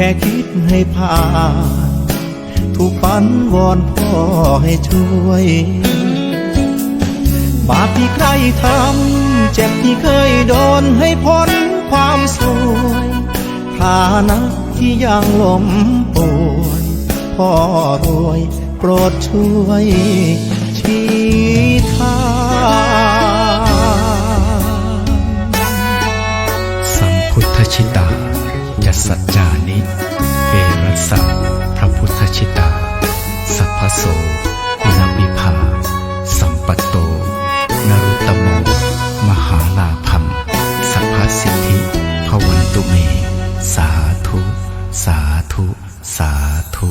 ค่คิดให้ผ่าน ถูกปันวอนพ่อให้ช่วย บาปที่ใครทำ เจ็บที่เคยโดนให้พ้นความสวยฐานะที่ยังล้มป่วยพ่อรวยโปรดช่วยชี้ทางสัมพุทธชิตา สัจจานิเวรัสะพระพุทธชิตา สัพพโสวิรวิภา สัมปตโต นรุตโม มหาลาภัมสัพพสิทธิพวันตุเม สาธุ สาธุ สาธุ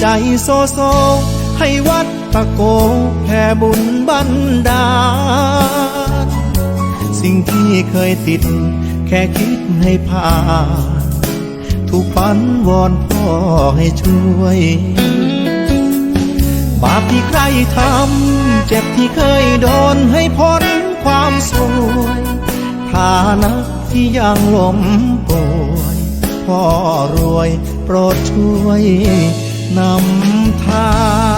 ใจโซโซ ให้วัดตะโกแผ่บุญบันดาลสิ่งที่เคยติด แค่คิดให้ผ่านถูกปันวอนพ่อให้ช่วย บาปที่ใครทำ เจ็บที่เคยโดนให้พ้นความสวยฐานะที่ยังล้มป่วยพ่อรวยโปรดช่วย นำทาง